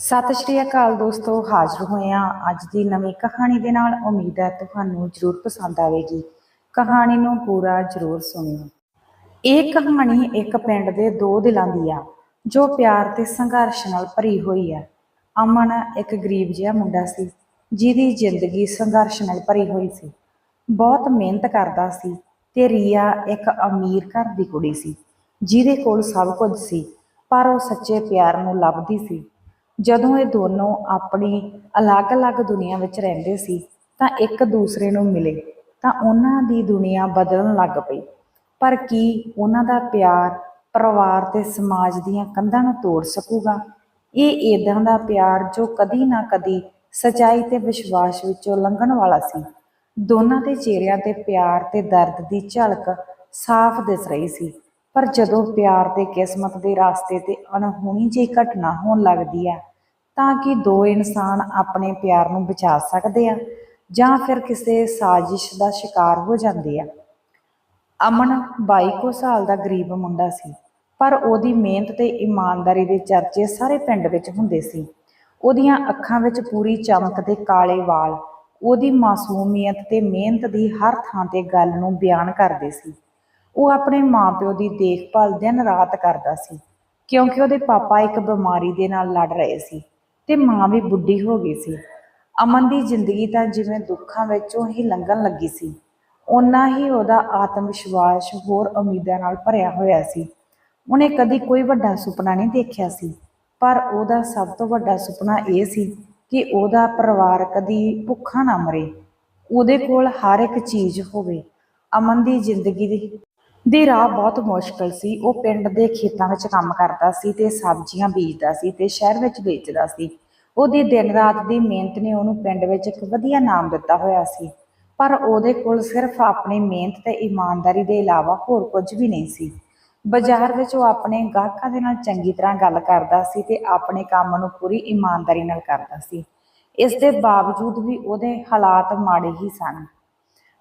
ਸਤਿ ਸ਼੍ਰੀ ਅਕਾਲ ਦੋਸਤੋ, ਹਾਜ਼ਰ ਹੋਏ ਹਾਂ ਅੱਜ ਦੀ ਨਵੀਂ ਕਹਾਣੀ ਦੇ ਨਾਲ। ਉਮੀਦ ਹੈ ਤੁਹਾਨੂੰ ਜ਼ਰੂਰ ਪਸੰਦ ਆਵੇਗੀ। ਕਹਾਣੀ ਨੂੰ ਪੂਰਾ ਜ਼ਰੂਰ ਸੁਣਿਓ। ਇਹ ਕਹਾਣੀ ਇੱਕ ਪਿੰਡ ਦੇ ਦੋ ਦਿਲਾਂ ਦੀ ਆ, ਜੋ ਪਿਆਰ ਤੇ ਸੰਘਰਸ਼ ਨਾਲ ਭਰੀ ਹੋਈ ਹੈ ਅਮਨ ਇੱਕ ਗਰੀਬ ਜਿਹਾ ਮੁੰਡਾ ਸੀ, ਜਿਹਦੀ ਜ਼ਿੰਦਗੀ ਸੰਘਰਸ਼ ਨਾਲ ਭਰੀ ਹੋਈ ਸੀ। ਬਹੁਤ ਮਿਹਨਤ ਕਰਦਾ ਸੀ ਤੇ ਰੀਆ ਇੱਕ ਅਮੀਰ ਘਰ ਦੀ ਕੁੜੀ ਸੀ, ਜਿਹਦੇ ਕੋਲ ਸਭ ਕੁਝ ਸੀ, ਪਰ ਉਹ ਸੱਚੇ ਪਿਆਰ ਨੂੰ ਲੱਭਦੀ ਸੀ। ਜਦੋਂ ਇਹ ਦੋਨੋਂ ਆਪਣੀ ਅਲੱਗ-ਅਲੱਗ ਦੁਨੀਆ ਵਿੱਚ ਰਹਿੰਦੇ ਸੀ, ਤਾਂ ਇੱਕ ਦੂਸਰੇ ਨੂੰ ਮਿਲੇ, ਤਾਂ ਉਹਨਾਂ ਦੀ ਦੁਨੀਆ ਬਦਲਣ ਲੱਗ ਪਈ। ਪਰ ਕੀ ਉਹਨਾਂ ਦਾ ਪਿਆਰ ਪਰਿਵਾਰ ਤੇ ਸਮਾਜ ਦੀਆਂ ਕੰਧਾਂ ਨੂੰ ਤੋੜ ਸਕੂਗਾ? ਇਹ ਇਦਾਂ ਦਾ ਪਿਆਰ ਜੋ ਕਦੀ ਨਾ ਕਦੀ ਸਚਾਈ ਤੇ ਵਿਸ਼ਵਾਸ ਵਿੱਚੋਂ ਲੰਘਣ ਵਾਲਾ ਸੀ। ਦੋਨਾਂ ਦੇ ਚਿਹਰਿਆਂ ਤੇ ਪਿਆਰ ਤੇ ਦਰਦ ਦੀ ਝਲਕ ਸਾਫ਼ ਦਿਸ ਰਹੀ ਸੀ। ਪਰ ਜਦੋਂ ਪਿਆਰ ਤੇ ਕਿਸਮਤ ਦੇ ਰਾਸਤੇ ਤੇ ਅਣਹੋਣੀ ਜਿਹੀ ਘਟਨਾ ਹੋਣ ਲੱਗਦੀ ਹੈ ਤਾਂ ਕਿ ਦੋ ਇਨਸਾਨ ਆਪਣੇ ਪਿਆਰ ਨੂੰ ਬਚਾ ਸਕਦੇ ਆ ਜਾਂ ਫਿਰ ਕਿਸੇ ਸਾਜ਼ਿਸ਼ ਦਾ ਸ਼ਿਕਾਰ ਹੋ ਜਾਂਦੇ ਆ। ਅਮਨ 22 ਕੁ ਸਾਲ ਦਾ ਗਰੀਬ ਮੁੰਡਾ ਸੀ, ਪਰ ਉਹਦੀ ਮਿਹਨਤ ਤੇ ਇਮਾਨਦਾਰੀ ਦੇ ਚਰਚੇ ਸਾਰੇ ਪਿੰਡ ਵਿੱਚ ਹੁੰਦੇ ਸੀ। ਉਹਦੀਆਂ ਅੱਖਾਂ ਵਿੱਚ ਪੂਰੀ ਚਮਕ ਤੇ ਕਾਲੇ ਵਾਲ, ਉਹਦੀ ਮਾਸੂਮੀਅਤ ਤੇ ਮਿਹਨਤ ਦੀ ਹਰ ਥਾਂ ਤੇ ਗੱਲ ਨੂੰ ਬਿਆਨ ਕਰਦੇ ਸੀ। ਉਹ ਆਪਣੇ ਮਾਪਿਓ ਦੀ ਦੇਖਭਾਲ ਦਿਨ ਰਾਤ ਕਰਦਾ ਸੀ, ਕਿਉਂਕਿ ਉਹਦੇ ਪਾਪਾ ਇੱਕ ਬਿਮਾਰੀ ਦੇ ਨਾਲ ਲੜ ਰਹੇ ਸੀ। ਤੇ ਮਾਂ ਵੀ ਬੁੱਢੀ ਹੋ ਗਈ ਸੀ। ਅਮਨ ਦੀ ਜ਼ਿੰਦਗੀ ਤਾਂ ਜਿਵੇਂ ਦੁੱਖਾਂ ਵਿੱਚੋਂ ਹੀ ਲੰਘਣ ਲੱਗੀ ਸੀ। ਓਨਾ ਹੀ ਉਹਦਾ ਆਤਮ ਵਿਸ਼ਵਾਸ ਹੋਰ ਉਮੀਦਾਂ ਨਾਲ ਭਰਿਆ ਹੋਇਆ ਸੀ। ਉਹਨੇ ਕਦੀ ਕੋਈ ਵੱਡਾ ਸੁਪਨਾ ਨਹੀਂ ਦੇਖਿਆ ਸੀ। ਪਰ ਉਹਦਾ ਸਭ ਤੋਂ ਵੱਡਾ ਸੁਪਨਾ ਇਹ ਸੀ ਕਿ ਉਹਦਾ ਪਰਿਵਾਰ ਕਦੀ ਭੁੱਖਾ ਨਾ ਮਰੇ। ਉਹਦੇ ਕੋਲ ਹਰ ਇੱਕ ਚੀਜ਼ ਹੋਵੇ। ਅਮਨ ਦੀ ਜ਼ਿੰਦਗੀ ਦੀ ਦੀ ਰਾਹ ਬਹੁਤ ਮੁਸ਼ਕਲ ਸੀ। ਉਹ ਪਿੰਡ ਦੇ ਖੇਤਾਂ ਵਿੱਚ ਕੰਮ ਕਰਦਾ ਸੀ ਤੇ ਸਬਜ਼ੀਆਂ ਬੀਜਦਾ ਸੀ ਤੇ ਸ਼ਹਿਰ ਵਿੱਚ ਵੇਚਦਾ ਸੀ। ਉਹਦੀ ਦਿਨ ਰਾਤ ਦੀ ਮਿਹਨਤ ਨੇ ਉਹਨੂੰ ਪਿੰਡ ਵਿੱਚ ਇੱਕ ਵਧੀਆ ਨਾਮ ਦਿੱਤਾ ਹੋਇਆ ਸੀ। ਪਰ ਉਹਦੇ ਕੋਲ ਸਿਰਫ ਆਪਣੀ ਮਿਹਨਤ ਤੇ ਇਮਾਨਦਾਰੀ ਦੇ ਇਲਾਵਾ ਹੋਰ ਕੁਝ ਵੀ ਨਹੀਂ ਸੀ। ਬਾਜ਼ਾਰ ਵਿੱਚ ਉਹ ਆਪਣੇ ਗਾਹਕਾਂ ਦੇ ਨਾਲ ਚੰਗੀ ਤਰ੍ਹਾਂ ਗੱਲ ਕਰਦਾ ਸੀ ਤੇ ਆਪਣੇ ਕੰਮ ਨੂੰ ਪੂਰੀ ਇਮਾਨਦਾਰੀ ਨਾਲ ਕਰਦਾ ਸੀ। ਇਸ ਦੇ ਬਾਵਜੂਦ ਵੀ ਉਹਦੇ ਹਾਲਾਤ ਮਾੜੇ ਹੀ ਸਨ।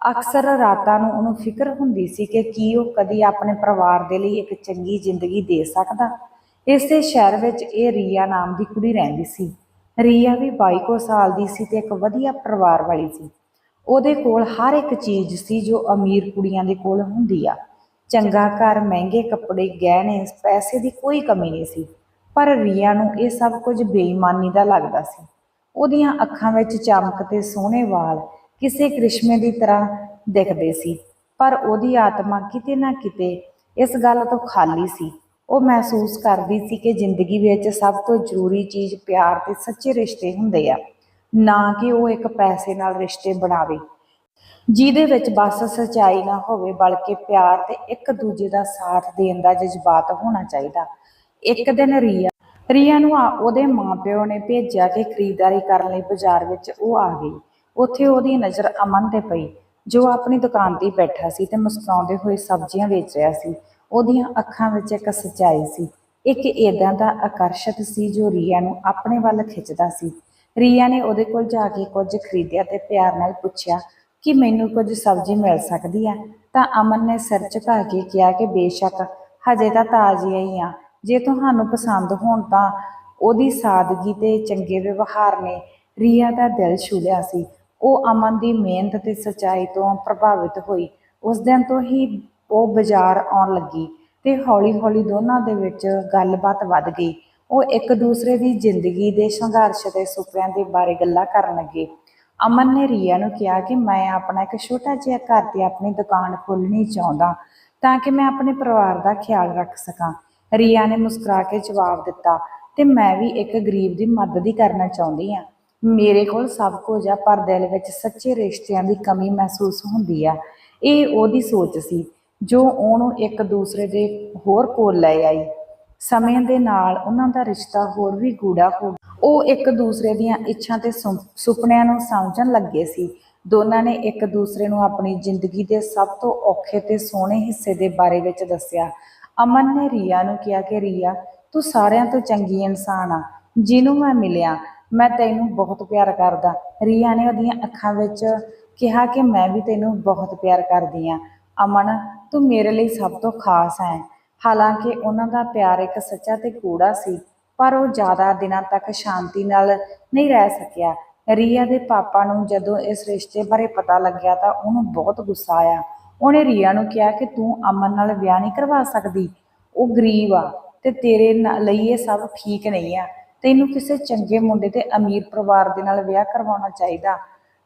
ਅਕਸਰ ਰਾਤਾਂ ਨੂੰ ਉਹਨੂੰ ਫਿਕਰ ਹੁੰਦੀ ਸੀ ਕਿ ਕੀ ਉਹ ਕਦੀ ਆਪਣੇ ਪਰਿਵਾਰ ਦੇ ਲਈ ਇੱਕ ਚੰਗੀ ਜ਼ਿੰਦਗੀ ਦੇ ਸਕਦਾ। ਇਸੇ ਸ਼ਹਿਰ ਵਿੱਚ ਇਹ ਰੀਆ ਨਾਮ ਦੀ ਕੁੜੀ ਰਹਿੰਦੀ ਸੀ। ਰੀਆ ਵੀ 22 ਸਾਲ ਦੀ ਸੀ ਤੇ ਇੱਕ ਵਧੀਆ ਪਰਿਵਾਰ ਵਾਲੀ ਸੀ। ਉਹਦੇ ਕੋਲ ਹਰ ਇੱਕ ਚੀਜ਼ ਸੀ ਜੋ ਅਮੀਰ ਕੁੜੀਆਂ ਦੇ ਕੋਲ ਹੁੰਦੀ ਆ। ਚੰਗਾ ਘਰ, ਮਹਿੰਗੇ ਕੱਪੜੇ, ਗਹਿਣੇ, ਪੈਸੇ ਦੀ ਕੋਈ ਕਮੀ ਨਹੀਂ ਸੀ। ਪਰ ਰੀਆ ਨੂੰ ਇਹ ਸਭ ਕੁਝ ਬੇਈਮਾਨੀ ਦਾ ਲੱਗਦਾ ਸੀ। ਉਹਦੀਆਂ ਅੱਖਾਂ ਵਿੱਚ ਚਮਕ ਤੇ ਸੋਹਣੇ ਵਾਲ ਕਿਸੇ ਕ੍ਰਿਸ਼ਮੇ ਦੀ ਤਰ੍ਹਾਂ ਦਿਖਦੇ ਸੀ, ਪਰ ਉਹਦੀ ਆਤਮਾ ਕਿਤੇ ਨਾ ਕਿਤੇ ਇਸ ਗੱਲ ਤੋਂ ਖਾਲੀ ਸੀ। ਉਹ ਮਹਿਸੂਸ ਕਰਦੀ ਸੀ ਕਿ ਜ਼ਿੰਦਗੀ ਵਿੱਚ ਸਭ ਤੋਂ ਜ਼ਰੂਰੀ ਚੀਜ਼ ਪਿਆਰ ਤੇ ਸੱਚੇ ਰਿਸ਼ਤੇ ਹੁੰਦੇ ਆ, ਨਾ ਕਿ ਉਹ ਇੱਕ ਪੈਸੇ ਨਾਲ ਰਿਸ਼ਤੇ ਬਣਾਵੇ। ਜਿਹਦੇ ਵਿੱਚ ਬਸ ਸਚਾਈ ਨਾ ਹੋਵੇ, ਬਲਕਿ ਪਿਆਰ ਤੇ ਇੱਕ ਦੂਜੇ ਦਾ ਸਾਥ ਦੇਣ ਦਾ ਜਜ਼ਬਾਤ ਹੋਣਾ ਚਾਹੀਦਾ। ਇੱਕ ਦਿਨ ਰੀਆ ਰੀਆ ਨੂੰ ਆ- ਉਹਦੇ ਮਾਪਿਓ ਨੇ ਭੇਜਿਆ ਕਿ ਖਰੀਦਦਾਰੀ ਕਰਨ ਲਈ ਬਾਜ਼ਾਰ ਵਿੱਚ ਉਹ ਆ ਗਈ। ਉੱਥੇ ਉਹਦੀ ਨਜ਼ਰ ਅਮਨ ਤੇ ਪਈ, ਜੋ ਆਪਣੀ ਦੁਕਾਨ ਤੇ ਬੈਠਾ ਸੀ ਤੇ ਮੁਸਕਰਾਉਂਦੇ ਹੋਏ ਸਬਜ਼ੀਆਂ ਵੇਚ ਰਿਹਾ ਸੀ। ਉਹਦੀਆਂ ਅੱਖਾਂ ਵਿੱਚ ਇੱਕ ਸੱਚਾਈ ਸੀ। ਇੱਕ ਏਦਾਂ ਦਾ ਆਕਰਸ਼ਕ ਸੀ ਜੋ ਰੀਆ ਨੂੰ ਆਪਣੇ ਵੱਲ ਖਿੱਚਦਾ ਸੀ। ਰੀਆ ਨੇ ਉਹਦੇ ਕੋਲ ਜਾ ਕੇ ਕੁਝ ਖਰੀਦਿਆ ਤੇ ਪਿਆਰ ਨਾਲ ਪੁੱਛਿਆ, ਕਿ ਮੈਨੂੰ ਕੁਝ ਸਬਜ਼ੀ ਮਿਲ ਸਕਦੀ ਹੈ ਤਾਂ ਅਮਨ ਨੇ ਸਿਰ ਝੁਕਾ ਕੇ ਕਿਹਾ ਕਿ ਬੇਸ਼ੱਕ, ਹਜੇ ਤਾਂ ਤਾਜ਼ੀਆਂ ਹੀ ਆ। ਜੇ ਤੁਹਾਨੂੰ ਪਸੰਦ ਹੋਣ ਤਾਂ ਉਹਦੀ ਸਾਦਗੀ ਤੇ ਚੰਗੇ ਵਿਵਹਾਰ ਨੇ। ਰੀਆ ਦਾ ਦਿਲ ਛੂ ਲਿਆ ਸੀ। ਉਹ ਅਮਨ ਦੀ ਮਿਹਨਤ ਤੇ ਸਚਾਈ ਤੋਂ ਪ੍ਰਭਾਵਿਤ ਹੋਈ। ਉਸ ਦਿਨ ਤੋਂ ਹੀ ਉਹ ਬਾਜ਼ਾਰ ਆਉਣ ਲੱਗੀ ਤੇ ਹੌਲੀ-ਹੌਲੀ ਦੋਨਾਂ ਦੇ ਵਿੱਚ ਗੱਲਬਾਤ ਵੱਧ ਗਈ। ਉਹ ਇੱਕ ਦੂਸਰੇ ਦੀ ਜ਼ਿੰਦਗੀ ਦੇ ਸੰਘਰਸ਼ ਤੇ ਸੁਪਨਿਆਂ ਦੇ ਬਾਰੇ ਗੱਲਾਂ ਕਰਨ ਲੱਗੇ। ਅਮਨ ਨੇ ਰੀਆ ਨੂੰ ਕਿਹਾ ਕਿ ਮੈਂ ਆਪਣਾ ਇੱਕ ਛੋਟਾ ਜਿਹਾ ਘਰ ਤੇ ਆਪਣੀ ਦੁਕਾਨ ਖੋਲ੍ਹਣੀ ਚਾਹੁੰਦਾ ਤਾਂ ਕਿ ਮੈਂ ਆਪਣੇ ਪਰਿਵਾਰ ਦਾ ਖਿਆਲ ਰੱਖ ਸਕਾਂ। ਰੀਆ ਨੇ ਮੁਸਕਰਾ ਕੇ ਜਵਾਬ ਦਿੱਤਾ, ਤੇ ਮੈਂ ਵੀ ਇੱਕ ਗਰੀਬ ਦੀ ਮਦਦ ਹੀ ਕਰਨਾ ਚਾਹੁੰਦੀ ਹਾਂ ਮੇਰੇ ਕੋਲ ਸਭ ਕੁਝ ਆ, ਪਰ ਦਿਲ ਵਿੱਚ ਸੱਚੇ ਰਿਸ਼ਤਿਆਂ ਦੀ ਕਮੀ ਮਹਿਸੂਸ ਹੁੰਦੀ ਆ। ਇਹ ਉਹਦੀ ਸੋਚ ਸੀ, ਜੋ ਉਹਨੂੰ ਇੱਕ ਦੂਸਰੇ ਦੇ ਹੋਰ ਕੋਲ ਲੈ ਆਈ। ਸਮੇਂ ਦੇ ਨਾਲ ਉਹਨਾਂ ਦਾ ਰਿਸ਼ਤਾ ਹੋਰ ਵੀ ਗੂੜਾ ਹੋ ਉਹ ਇੱਕ ਦੂਸਰੇ ਦੀਆਂ ਇੱਛਾ ਤੇ ਸੁ- ਸੁਪਨਿਆਂ ਨੂੰ ਸਮਝਣ ਲੱਗੇ ਸੀ। ਦੋਨਾਂ ਨੇ ਇੱਕ ਦੂਸਰੇ ਨੂੰ ਆਪਣੀ ਜ਼ਿੰਦਗੀ ਦੇ ਸਭ ਤੋਂ ਔਖੇ ਤੇ ਸੋਹਣੇ ਹਿੱਸੇ ਦੇ ਬਾਰੇ ਵਿੱਚ ਦੱਸਿਆ। ਅਮਨ ਨੇ ਰੀਆ ਨੂੰ ਕਿਹਾ ਕਿ, ਰੀਆ, ਤੂੰ ਸਾਰਿਆਂ ਤੋਂ ਚੰਗੀ ਇਨਸਾਨ ਆ, ਜਿਹਨੂੰ ਮੈਂ ਮਿਲਿਆ। ਮੈਂ ਤੈਨੂੰ ਬਹੁਤ ਪਿਆਰ ਕਰਦਾ। ਰੀਆ ਨੇ ਉਹਦੀਆਂ ਅੱਖਾਂ ਵਿੱਚ ਕਿਹਾ ਕਿ ਮੈਂ ਵੀ ਤੈਨੂੰ ਬਹੁਤ ਪਿਆਰ ਕਰਦੀ ਆ। ਅਮਨ, ਤੂੰ ਮੇਰੇ ਲਈ ਸਭ ਤੋਂ ਖਾਸ ਹੈ। ਹਾਲਾਂਕਿ ਉਹਨਾਂ ਦਾ ਪਿਆਰ ਇੱਕ ਸੱਚਾ ਤੇ ਕੂੜਾ ਸੀ, ਪਰ ਉਹ ਜ਼ਿਆਦਾ ਦਿਨਾਂ ਤੱਕ ਸ਼ਾਂਤੀ ਨਾਲ ਨਹੀਂ ਰਹਿ ਸਕਿਆ। ਰੀਆ ਦੇ ਪਾਪਾ ਨੂੰ ਜਦੋਂ ਇਸ ਰਿਸ਼ਤੇ ਬਾਰੇ ਪਤਾ ਲੱਗਿਆ ਤਾਂ ਉਹਨੂੰ ਬਹੁਤ ਗੁੱਸਾ ਆਇਆ। ਉਹਨੇ ਰੀਆ ਨੂੰ ਕਿਹਾ ਕਿ ਤੂੰ ਅਮਨ ਨਾਲ ਵਿਆਹ ਨਹੀਂ ਕਰਵਾ ਸਕਦੀ। ਉਹ ਗਰੀਬ ਆ ਤੇ ਤੇਰੇ ਲਈ ਇਹ ਸਭ ਠੀਕ ਨਹੀਂ ਆ। ਤੈਨੂੰ ਕਿਸੇ ਚੰਗੇ ਮੁੰਡੇ ਤੇ ਅਮੀਰ ਪਰਿਵਾਰ ਦੇ ਨਾਲ ਵਿਆਹ ਕਰਵਾਉਣਾ ਚਾਹੀਦਾ।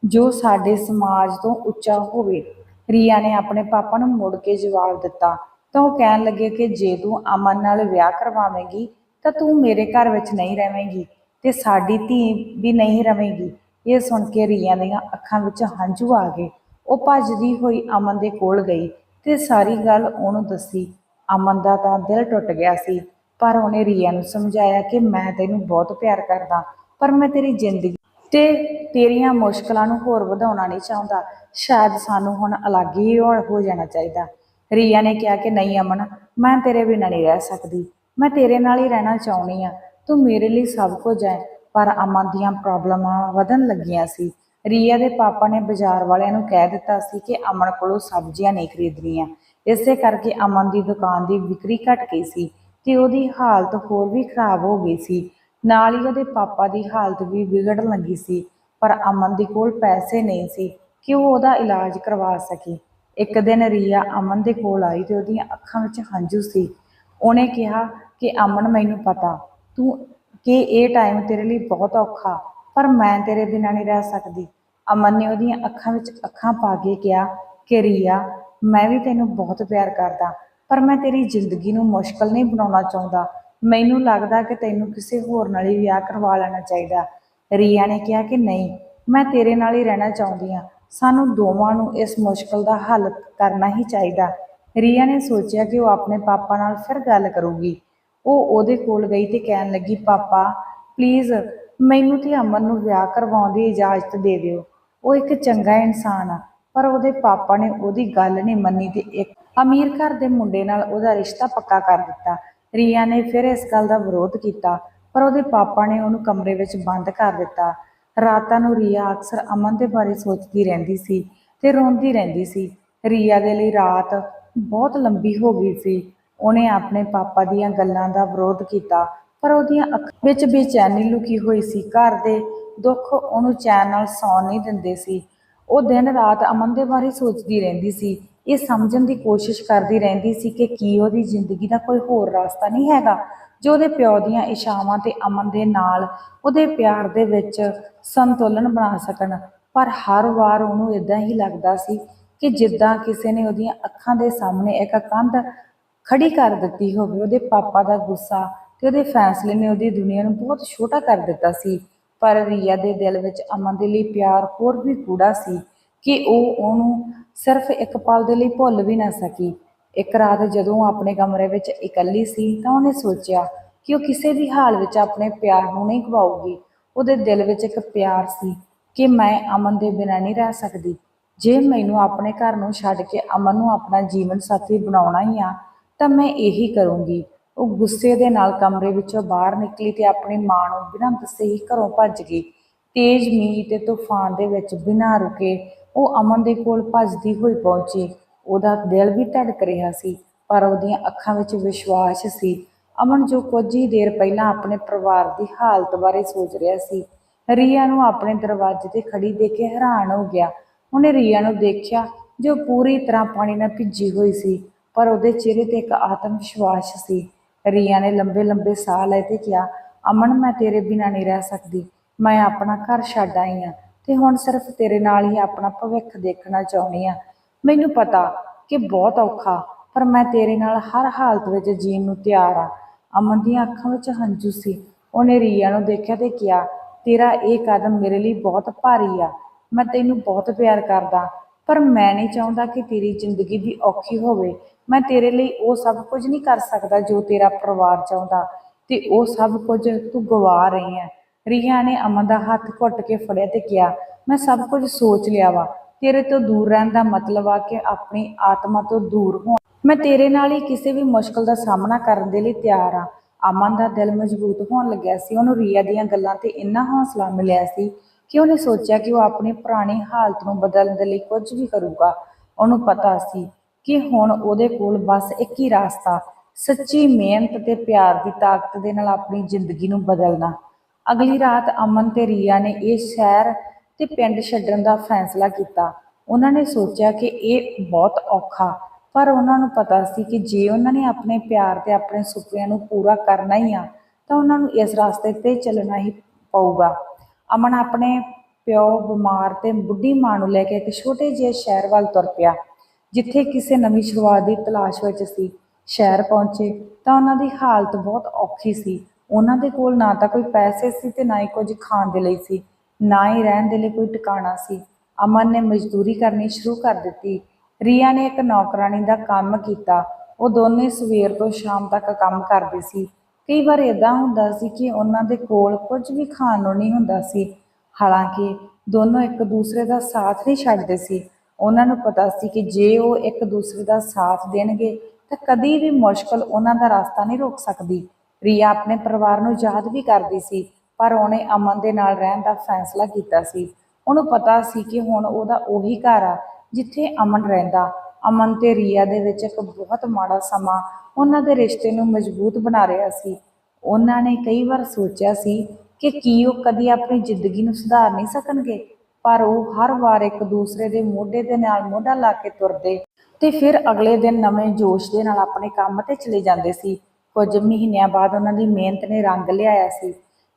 ਜੋ ਸਾਡੇ ਸਮਾਜ ਤੋਂ ਉੱਚਾ ਹੋਵੇ। ਰੀਆ ਨੇ ਆਪਣੇ ਪਾਪਾ ਨੂੰ ਮੁੜ ਕੇ ਜਵਾਬ ਦਿੱਤਾ। ਤਾਂ ਉਹ ਕਹਿਣ ਲੱਗੇ ਕਿ ਜੇ ਤੂੰ ਅਮਨ ਨਾਲ ਵਿਆਹ ਕਰਵਾਵੇਂਗੀ, ਤਾਂ ਤੂੰ ਮੇਰੇ ਘਰ ਵਿੱਚ ਨਹੀਂ ਰਵੇਂਗੀ ਤੇ ਸਾਡੀ ਧੀ ਵੀ ਨਹੀਂ ਰਵੇਂਗੀ। ਇਹ ਸੁਣ ਕੇ ਰੀਆ ਦੀਆਂ ਅੱਖਾਂ ਵਿੱਚ ਹੰਝੂ ਆ ਗਏ। ਉਹ ਭੱਜਦੀ ਹੋਈ ਅਮਨ ਦੇ ਕੋਲ ਗਈ ਤੇ ਸਾਰੀ ਗੱਲ ਉਹਨੂੰ ਦੱਸੀ। ਅਮਨ ਦਾ ਤਾਂ ਦਿਲ ਟੁੱਟ ਗਿਆ ਸੀ। ਪਰ ਉਹਨੇ ਰੀਆ ਨੂੰ ਸਮਝਾਇਆ ਕਿ ਮੈਂ ਤੈਨੂੰ ਬਹੁਤ ਪਿਆਰ ਕਰਦਾ, ਪਰ ਮੈਂ ਤੇਰੀ ਜ਼ਿੰਦਗੀ ਤੇ ਤੇਰੀਆਂ ਮੁਸ਼ਕਲਾਂ ਨੂੰ ਹੋਰ ਵਧਾਉਣਾ ਨਹੀਂ ਚਾਹੁੰਦਾ। ਸ਼ਾਇਦ ਸਾਨੂੰ ਹੁਣ ਅਲੱਗ ਹੀ ਹੋ ਜਾਣਾ ਚਾਹੀਦਾ। ਰੀਆ ਨੇ ਕਿਹਾ ਕਿ ਨਹੀਂ ਅਮਨ, ਮੈਂ ਤੇਰੇ ਬਿਨਾਂ ਨਹੀਂ ਰਹਿ ਸਕਦੀ। ਮੈਂ ਤੇਰੇ ਨਾਲ ਹੀ ਰਹਿਣਾ ਚਾਹੁੰਦੀ ਆ ਤੂੰ ਮੇਰੇ ਲਈ ਸਭ ਕੁਝ ਹੈ, ਪਰ ਅਮਨ ਦੀਆਂ ਪ੍ਰੋਬਲਮਾਂ ਵਧਣ ਲੱਗੀਆਂ ਸੀ। ਰੀਆ ਦੇ ਪਾਪਾ ਨੇ ਬਾਜ਼ਾਰ ਵਾਲਿਆਂ ਨੂੰ ਕਹਿ ਦਿੱਤਾ ਸੀ ਕਿ ਅਮਨ ਕੋਲੋਂ ਸਬਜ਼ੀਆਂ ਨਹੀਂ ਖਰੀਦਣੀਆਂ। ਇਸੇ ਕਰਕੇ ਅਮਨ ਦੀ ਦੁਕਾਨ ਦੀ ਵਿਕਰੀ ਘਟ ਗਈ ਸੀ। ਤੇ ਉਹਦੀ ਹਾਲਤ ਹੋਰ ਵੀ ਖਰਾਬ ਹੋ ਗਈ ਸੀ। ਨਾਲ ਹੀ ਉਹਦੇ ਪਾਪਾ ਦੀ ਹਾਲਤ ਵੀ ਵਿਗੜਨ ਲੱਗੀ ਸੀ, ਪਰ ਅਮਨ ਦੇ ਕੋਲ ਪੈਸੇ ਨਹੀਂ ਸੀ ਕਿ ਉਹ ਉਹਦਾ ਇਲਾਜ ਕਰਵਾ ਸਕੇ। ਇੱਕ ਦਿਨ ਰੀਆ ਅਮਨ ਦੇ ਕੋਲ ਆਈ ਤੇ ਉਹਦੀਆਂ ਅੱਖਾਂ ਵਿੱਚ ਹੰਝੂ ਸੀ। ਉਹਨੇ ਕਿਹਾ ਕਿ, ਅਮਨ, ਮੈਨੂੰ ਪਤਾ, ਤੂੰ, ਕਿ ਇਹ ਟਾਈਮ ਤੇਰੇ ਲਈ ਬਹੁਤ ਔਖਾ, ਪਰ ਮੈਂ ਤੇਰੇ ਬਿਨਾਂ ਨਹੀਂ ਰਹਿ ਸਕਦੀ। ਅਮਨ ਨੇ ਉਹਦੀਆਂ ਅੱਖਾਂ ਵਿੱਚ ਅੱਖਾਂ ਪਾ ਕੇ ਕਿਹਾ ਕਿ, ਰੀਆ, ਮੈਂ ਵੀ ਤੈਨੂੰ ਬਹੁਤ ਪਿਆਰ ਕਰਦਾ ਪਰ ਮੈਂ ਤੇਰੀ ਜ਼ਿੰਦਗੀ ਨੂੰ ਮੁਸ਼ਕਲ ਨਹੀਂ ਬਣਾਉਣਾ ਚਾਹੁੰਦਾ। ਮੈਨੂੰ ਲੱਗਦਾ ਕਿ ਤੈਨੂੰ ਕਿਸੇ ਹੋਰ ਨਾਲ ਹੀ ਵਿਆਹ ਕਰਵਾ ਲੈਣਾ ਚਾਹੀਦਾ। ਰੀਆ ਨੇ ਕਿਹਾ ਕਿ ਨਹੀਂ, ਮੈਂ ਤੇਰੇ ਨਾਲ ਹੀ ਰਹਿਣਾ ਚਾਹੁੰਦੀ ਹਾਂ। ਸਾਨੂੰ ਦੋਵਾਂ ਨੂੰ ਇਸ ਮੁਸ਼ਕਲ ਦਾ ਹੱਲ ਕਰਨਾ ਹੀ ਚਾਹੀਦਾ। ਰੀਆ ਨੇ ਸੋਚਿਆ ਕਿ ਉਹ ਆਪਣੇ ਪਾਪਾ ਨਾਲ ਫਿਰ ਗੱਲ ਕਰੂਗੀ। ਉਹ ਉਹਦੇ ਕੋਲ ਗਈ ਤੇ ਕਹਿਣ ਲੱਗੀ, ਪਾਪਾ ਪਲੀਜ਼ ਮੈਨੂੰ ਤੇ ਅਮਨ ਨੂੰ ਵਿਆਹ ਕਰਵਾਉਣ ਦੀ ਇਜਾਜ਼ਤ ਦੇ ਦਿਓ। ਉਹ ਇੱਕ ਚੰਗਾ ਇਨਸਾਨ ਆ, ਪਰ ਉਹਦੇ ਪਾਪਾ ਨੇ ਉਹਦੀ ਗੱਲ ਨਹੀਂ ਮੰਨੀ ਤੇ ਇੱਕ ਅਮੀਰ ਘਰ ਦੇ ਮੁੰਡੇ ਨਾਲ ਉਹਦਾ ਰਿਸ਼ਤਾ ਪੱਕਾ ਕਰ ਦਿੱਤਾ। ਰੀਆ ਨੇ ਫਿਰ ਇਸ ਗੱਲ ਦਾ ਵਿਰੋਧ ਕੀਤਾ, ਪਰ ਉਹਦੇ ਪਾਪਾ ਨੇ ਉਹਨੂੰ ਕਮਰੇ ਵਿੱਚ ਬੰਦ ਕਰ ਦਿੱਤਾ। ਰਾਤਾਂ ਨੂੰ ਰੀਆ ਅਕਸਰ ਅਮਨ ਦੇ ਬਾਰੇ ਸੋਚਦੀ ਰਹਿੰਦੀ ਸੀ ਤੇ ਰੋਂਦੀ ਰਹਿੰਦੀ ਸੀ। ਰੀਆ ਦੇ ਲਈ ਰਾਤ ਬਹੁਤ ਲੰਬੀ ਹੋ ਗਈ ਸੀ। ਉਹਨੇ ਆਪਣੇ ਪਾਪਾ ਦੀਆਂ ਗੱਲਾਂ ਦਾ ਵਿਰੋਧ ਕੀਤਾ, ਪਰ ਉਹਦੀਆਂ ਅੱਖਾਂ ਵਿੱਚ ਬੇਚੈਨੀ ਲੁਕੀ ਹੋਈ ਸੀ। ਘਰ ਦੇ ਦੁੱਖ ਉਹਨੂੰ ਚੈਨ ਨਾਲ ਸੌਣ ਨਹੀਂ ਦਿੰਦੇ ਸੀ। ਉਹ ਦਿਨ ਰਾਤ ਅਮਨ ਦੇ ਬਾਰੇ ਸੋਚਦੀ ਰਹਿੰਦੀ ਸੀ। ਇਹ ਸਮਝਣ ਦੀ ਕੋਸ਼ਿਸ਼ ਕਰਦੀ ਰਹਿੰਦੀ ਸੀ ਕਿ ਕੀ ਉਹਦੀ ਜ਼ਿੰਦਗੀ ਦਾ ਕੋਈ ਹੋਰ ਰਸਤਾ ਨਹੀਂ ਹੈਗਾ, ਜੋ ਉਹਦੇ ਪਿਓ ਦੀਆਂ ਇਸ਼ਾਵਾਂ ਤੇ ਅਮਨ ਦੇ ਨਾਲ ਉਹਦੇ ਪਿਆਰ ਦੇ ਵਿੱਚ ਸੰਤੁਲਨ ਬਣਾ ਸਕਣ। ਪਰ ਹਰ ਵਾਰ ਉਹਨੂੰ ਇਦਾਂ ਹੀ ਲੱਗਦਾ ਸੀ ਕਿ ਜਿੱਦਾਂ ਕਿਸੇ ਨੇ ਉਹਦੀਆਂ ਅੱਖਾਂ ਦੇ ਸਾਹਮਣੇ ਇੱਕ ਕੰਧ ਖੜੀ ਕਰ ਦਿੱਤੀ ਹੋਵੇ, ਉਹਦੇ ਪਾਪਾ ਦਾ ਗੁੱਸਾ ਤੇ ਉਹਦੇ ਫੈਸਲੇ ਨੇ ਉਹਦੀ ਦੁਨੀਆ ਨੂੰ ਬਹੁਤ ਛੋਟਾ ਕਰ ਦਿੱਤਾ ਸੀ। ਪਰ ਰੀਆ ਦੇ ਦਿਲ ਵਿੱਚ ਅਮਨ ਦੇ ਲਈ ਪਿਆਰ ਹੋਰ ਵੀ ਕੂੜਾ ਸੀ। ਕਿ ਉਹ ਉਹਨੂੰ ਸਿਰਫ ਇੱਕ ਪਲ ਦੇ ਲਈ ਭੁੱਲ ਵੀ ਨਾ ਸਕੀ। ਇੱਕ ਰਾਤ ਜਦੋਂ ਆਪਣੇ ਕਮਰੇ ਵਿੱਚ ਇਕੱਲੀ ਸੀ ਤਾਂ ਉਹਨੇ ਸੋਚਿਆ ਕਿ ਉਹ ਕਿਸੇ ਵੀ ਹਾਲ ਵਿੱਚ ਆਪਣੇ ਪਿਆਰ ਨੂੰ ਨਹੀਂ ਗਵਾਉਗੀ ਉਹਦੇ ਦਿਲ ਵਿੱਚ ਇੱਕ ਪਿਆਰ ਸੀ ਕਿ ਮੈਂ ਅਮਨ ਦੇ ਬਿਨਾਂ ਨਹੀਂ ਰਹਿ ਸਕਦੀ। ਜੇ ਮੈਨੂੰ ਆਪਣੇ ਘਰ ਨੂੰ ਛੱਡ ਕੇ ਅਮਨ ਨੂੰ ਆਪਣਾ ਜੀਵਨ ਸਾਥੀ ਬਣਾਉਣਾ ਹੀ ਆ, ਤਾਂ ਮੈਂ ਇਹੀ ਕਰੂੰਗੀ। ਉਹ ਗੁੱਸੇ ਦੇ ਨਾਲ ਕਮਰੇ ਵਿੱਚੋਂ ਬਾਹਰ ਨਿਕਲੀ ਤੇ ਆਪਣੀ ਮਾਂ ਨੂੰ ਬਿਨਾਂ ਦੱਸੇ ਹੀ ਘਰੋਂ ਭੱਜ ਗਈ। ਤੇਜ਼ ਮੀਂਹ ਤੇ ਤੂਫਾਨ ਦੇ ਵਿੱਚ ਬਿਨਾਂ ਰੁਕੇ ਉਹ ਅਮਨ ਦੇ ਕੋਲ ਭੱਜਦੀ ਹੋਈ ਪਹੁੰਚੀ। ਉਹਦਾ ਦਿਲ ਵੀ ਧੜਕ ਰਿਹਾ ਸੀ, ਪਰ ਉਹਦੀਆਂ ਅੱਖਾਂ ਵਿੱਚ ਵਿਸ਼ਵਾਸ ਸੀ। ਅਮਨ ਜੋ ਕੁਝ ਹੀ ਦੇਰ ਪਹਿਲਾਂ ਆਪਣੇ ਪਰਿਵਾਰ ਦੀ ਹਾਲਤ ਬਾਰੇ ਸੋਚ ਰਿਹਾ ਸੀ, ਰੀਆ ਨੂੰ ਆਪਣੇ ਦਰਵਾਜ਼ੇ ਤੇ ਖੜੀ ਦੇਖ ਕੇ ਹੈਰਾਨ ਹੋ ਗਿਆ। ਉਹਨੇ ਰੀਆ ਨੂੰ ਦੇਖਿਆ ਜੋ ਪੂਰੀ ਤਰ੍ਹਾਂ ਪਾਣੀ ਨਾਲ ਭਿੱਜੀ ਹੋਈ ਸੀ, ਪਰ ਉਹਦੇ ਚਿਹਰੇ ਤੇ ਇੱਕ ਆਤਮ ਵਿਸ਼ਵਾਸ ਸੀ। ਰੀਆ ਨੇ ਲੰਬੇ ਲੰਬੇ ਸਾਹ ਲੈ ਤੇ ਕਿਹਾ, ਅਮਨ, ਮੈਂ ਤੇਰੇ ਬਿਨਾਂ ਨਹੀਂ ਰਹਿ ਸਕਦੀ। ਮੈਂ ਆਪਣਾ ਘਰ ਛੱਡ ਆਈ ਹਾਂ ਤੇ ਹੁਣ ਸਿਰਫ ਤੇਰੇ ਨਾਲ ਹੀ ਆਪਣਾ ਭਵਿੱਖ ਦੇਖਣਾ ਚਾਹੁੰਦੀ ਹਾਂ। ਮੈਨੂੰ ਪਤਾ ਕਿ ਬਹੁਤ ਔਖਾ, ਪਰ ਮੈਂ ਤੇਰੇ ਨਾਲ ਹਰ ਹਾਲਤ ਵਿੱਚ ਜੀਣ ਨੂੰ ਤਿਆਰ ਆ ਅਮਨ ਦੀਆਂ ਅੱਖਾਂ ਵਿੱਚ ਹੰਝੂ ਸੀ। ਉਹਨੇ ਰੀਆ ਨੂੰ ਦੇਖਿਆ ਤੇ ਕਿਹਾ, ਤੇਰਾ ਇਹ ਕਦਮ ਮੇਰੇ ਲਈ ਬਹੁਤ ਭਾਰੀ ਆ। ਮੈਂ ਤੈਨੂੰ ਬਹੁਤ ਪਿਆਰ ਕਰਦਾ, ਪਰ ਮੈਂ ਨਹੀਂ ਚਾਹੁੰਦਾ ਕਿ ਤੇਰੀ ਜ਼ਿੰਦਗੀ ਵੀ ਔਖੀ ਹੋਵੇ। ਮੈਂ ਤੇਰੇ ਲਈ ਉਹ ਸਭ ਕੁਝ ਨਹੀਂ ਕਰ ਸਕਦਾ ਜੋ ਤੇਰਾ ਪਰਿਵਾਰ ਚਾਹੁੰਦਾ, ਤੇ ਉਹ ਸਭ ਕੁਝ ਤੂੰ ਗਵਾ ਰਹੀ ਹੈ। ਰੀਆ ਨੇ ਅਮਨ ਦਾ ਹੱਥ ਘੁੱਟ ਕੇ ਫੜਿਆ ਤੇ ਕਿਹਾ, ਮੈਂ ਸਭ ਕੁਝ ਸੋਚ ਲਿਆ ਵਾ। ਤੇਰੇ ਤੋਂ ਦੂਰ ਰਹਿਣ ਦਾ ਮਤਲਬ ਆ ਕਿ ਆਪਣੀ ਆਤਮਾ ਤੋਂ ਦੂਰ ਹੋ ਮੈਂ ਤੇਰੇ ਨਾਲ ਹੀ ਕਿਸੇ ਵੀ ਮੁਸ਼ਕਲ ਦਾ ਸਾਹਮਣਾ ਕਰਨ ਦੇ ਲਈ ਤਿਆਰ ਆ। ਅਮਨ ਦਾ ਦਿਲ ਮਜ਼ਬੂਤ ਹੋਣ ਲੱਗਿਆ ਸੀ। ਉਹਨੂੰ ਰੀਆ ਦੀਆਂ ਗੱਲਾਂ ਤੇ ਇੰਨਾ ਹੌਸਲਾ ਮਿਲਿਆ ਸੀ ਕਿ ਉਹਨੇ ਸੋਚਿਆ ਕਿ ਉਹ ਆਪਣੀ ਪੁਰਾਣੀ ਹਾਲਤ ਨੂੰ ਬਦਲਣ ਦੇ ਲਈ ਕੁਝ ਵੀ ਕਰੂਗਾ। ਉਹਨੂੰ ਪਤਾ ਸੀ ਕਿ ਹੁਣ ਉਹਦੇ ਕੋਲ ਬਸ ਇੱਕ ਹੀ ਰਸਤਾ, ਸੱਚੀ ਮਿਹਨਤ ਤੇ ਪਿਆਰ ਦੀ ਤਾਕਤ ਦੇ ਨਾਲ ਆਪਣੀ ਜ਼ਿੰਦਗੀ ਨੂੰ ਬਦਲਣਾ। ਅਗਲੀ ਰਾਤ ਅਮਨ ਤੇ ਰੀਆ ਨੇ ਇਹ ਸ਼ਹਿਰ ਤੇ ਪਿੰਡ ਛੱਡਣ ਦਾ ਫੈਸਲਾ ਕੀਤਾ। ਉਹਨਾਂ ਨੇ ਸੋਚਿਆ ਕਿ ਇਹ ਬਹੁਤ ਔਖਾ, ਪਰ ਉਹਨਾਂ ਨੂੰ ਪਤਾ ਸੀ ਕਿ ਜੇ ਉਹਨਾਂ ਨੇ ਆਪਣੇ ਪਿਆਰ ਤੇ ਆਪਣੇ ਸੁਪਨਿਆਂ ਨੂੰ ਪੂਰਾ ਕਰਨਾ ਹੀ ਆ, ਤਾਂ ਉਹਨਾਂ ਨੂੰ ਇਸ ਰਸਤੇ ਤੇ ਚੱਲਣਾ ਹੀ ਪਊਗਾ। ਅਮਨ ਆਪਣੇ ਪਿਓ ਬਿਮਾਰ ਤੇ ਬੁੱਢੀ ਮਾਂ ਨੂੰ ਲੈ ਕੇ ਇੱਕ ਛੋਟੇ ਜਿਹੇ ਸ਼ਹਿਰ ਵੱਲ ਤੁਰ ਪਿਆ, ਜਿੱਥੇ ਕਿਸੇ ਨਵੀਂ ਸ਼ੁਰੂਆਤ ਦੀ ਤਲਾਸ਼ ਵਿੱਚ ਸੀ। ਸ਼ਹਿਰ ਪਹੁੰਚੇ ਤਾਂ ਉਹਨਾਂ ਦੀ ਹਾਲਤ ਬਹੁਤ ਔਖੀ ਸੀ। ਉਹਨਾਂ ਦੇ ਕੋਲ ਨਾ ਤਾਂ ਕੋਈ ਪੈਸੇ ਸੀ ਤੇ ਨਾ ਹੀ ਕੁਝ ਖਾਣ ਦੇ ਲਈ ਸੀ, ਨਾ ਹੀ ਰਹਿਣ ਦੇ ਲਈ ਕੋਈ ਟਿਕਾਣਾ ਸੀ। ਅਮਨ ਨੇ ਮਜ਼ਦੂਰੀ ਕਰਨੀ ਸ਼ੁਰੂ ਕਰ ਦਿੱਤੀ। ਰੀਆ ਨੇ ਇੱਕ ਨੌਕਰਾਨੀ ਦਾ ਕੰਮ ਕੀਤਾ। ਉਹ ਦੋਨੇ ਸਵੇਰ ਤੋਂ ਸ਼ਾਮ ਤੱਕ ਕੰਮ ਕਰਦੇ ਸੀ। ਕਈ ਵਾਰ ਇਦਾਂ ਹੁੰਦਾ ਸੀ ਕਿ ਉਹਨਾਂ ਦੇ ਕੋਲ ਕੁਝ ਵੀ ਖਾਣ ਨੂੰ ਨਹੀਂ ਹੁੰਦਾ ਸੀ। ਹਾਲਾਂਕਿ ਦੋਨੋਂ ਇੱਕ ਦੂਸਰੇ ਦਾ ਸਾਥ ਨਹੀਂ ਛੱਡਦੇ ਸੀ। ਉਹਨਾਂ ਨੂੰ ਪਤਾ ਸੀ ਕਿ ਜੇ ਉਹ ਇੱਕ ਦੂਸਰੇ ਦਾ ਸਾਥ ਦੇਣਗੇ ਤਾਂ ਕਦੀ ਵੀ ਮੁਸ਼ਕਲ ਉਹਨਾਂ ਦਾ ਰਸਤਾ ਨਹੀਂ ਰੋਕ ਸਕਦੀ। ਰੀਆ ਆਪਣੇ ਪਰਿਵਾਰ ਨੂੰ ਯਾਦ ਵੀ ਕਰਦੀ ਸੀ, ਪਰ ਉਹਨੇ ਅਮਨ ਦੇ ਨਾਲ ਰਹਿਣ ਦਾ ਫੈਸਲਾ ਕੀਤਾ ਸੀ। ਉਹਨੂੰ ਪਤਾ ਸੀ ਕਿ ਹੁਣ ਉਹਦਾ ਉਹੀ ਘਰ ਆ, ਜਿੱਥੇ ਅਮਨ ਰਹਿੰਦਾ। ਅਮਨ ਤੇ ਰੀਆ ਦੇ ਵਿੱਚ ਇੱਕ ਬਹੁਤ ਮਾੜਾ ਸਮਾਂ ਉਹਨਾਂ ਦੇ ਰਿਸ਼ਤੇ ਨੂੰ ਮਜ਼ਬੂਤ ਬਣਾ ਰਿਹਾ ਸੀ। ਉਹਨਾਂ ਨੇ ਕਈ ਵਾਰ ਸੋਚਿਆ ਸੀ ਕਿ ਕੀ ਉਹ ਕਦੀ ਆਪਣੀ ਜ਼ਿੰਦਗੀ ਨੂੰ ਸੁਧਾਰ ਨਹੀਂ ਸਕਣਗੇ, ਪਰ ਉਹ ਹਰ ਵਾਰ ਇੱਕ ਦੂਸਰੇ ਦੇ ਮੋਢੇ ਦੇ ਨਾਲ ਮੋਢਾ ਲਾ ਕੇ ਤੁਰਦੇ ਤੇ ਫਿਰ ਅਗਲੇ ਦਿਨ ਨਵੇਂ ਜੋਸ਼ ਦੇ ਨਾਲ ਆਪਣੇ ਕੰਮ ਤੇ ਚਲੇ ਜਾਂਦੇ ਸੀ। ਕੁਝ ਮਹੀਨਿਆਂ ਬਾਅਦ ਉਹਨਾਂ ਦੀ ਮਿਹਨਤ ਨੇ ਰੰਗ ਲਿਆਇਆ ਸੀ।